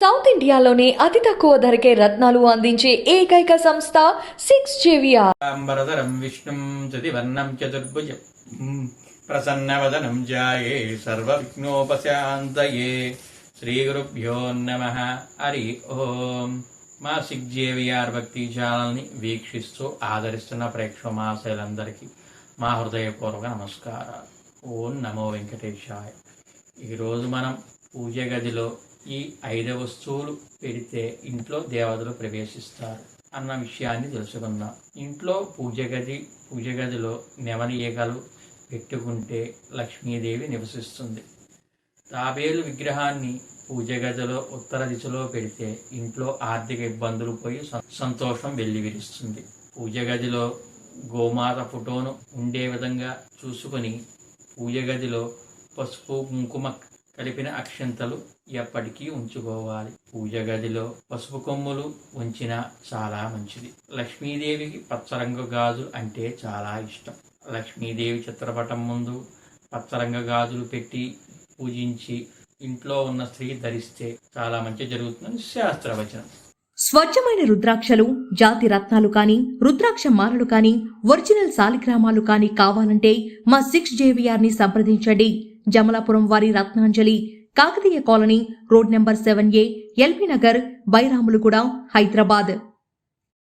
South ఇండియాలోనే అతి తక్కువ ధరకే రత్నాలు అందించే ఏకైక సంస్థ సిక్స్ జేవిఆర్. అంబరధరం విష్ణుం చతుర్వర్ణం చతుర్భుజం ప్రసన్నవదనం జాయే శ్రీ గురుభ్యో నమ హరి ఓం. మా సిక్ జేవిఆర్ భక్తి ఛానల్ని వీక్షిస్తూ ఆదరిస్తున్న ప్రేక్షక మాసలందరికీ మా హృదయపూర్వక నమస్కారాలు. ఓం నమో వెంకటేశాయ. ఈరోజు మనం పూజ గదిలో ఈ ఐదు వస్తువులు పెడితే ఇంట్లో దేవతలు ప్రవేశిస్తారు అన్న విషయాన్ని తెలుసుకుందాం. ఇంట్లో పూజ గది పూజ గదిలో నెమలి ఈగలు పెట్టుకుంటే లక్ష్మీదేవి నివసిస్తుంది. తాబేలు విగ్రహాన్ని పూజ గదిలో ఉత్తర దిశలో పెడితే ఇంట్లో ఆర్థిక ఇబ్బందులు పోయి సంతోషం వెల్లివిరుస్తుంది. పూజ గదిలో గోమాత ఫోటోను ఉండే విధంగా చూసుకొని పూజ గదిలో పసుపు కుంకుమ కలిపిన అక్షంతలు ఎప్పటికీ ఉంచుకోవాలి. పూజ గదిలో పసుపు కొమ్ములు ఉంచిన చాలా మంచిది. లక్ష్మీదేవికి పచ్చరంగు గాజులు అంటే చాలా ఇష్టం. లక్ష్మీదేవి చిత్రపటం ముందు పచ్చరంగ గాజులు పెట్టి పూజించి ఇంట్లో ఉన్న స్త్రీ ధరిస్తే చాలా మంచి జరుగుతుందని శాస్త్రవచనం. స్వచ్ఛమైన రుద్రాక్షలు జాతి రత్నాలు కాని రుద్రాక్ష మాలలు కాని ఒరిజినల్ సాలిగ్రామాలు కాని కావాలంటే మా సిక్స్ జేవిఆర్ని సంప్రదించండి. జమలాపురం వారి Ratnanjali Kakatiya colony road number seven A L B Nagar Bairamulguda Hyderabad.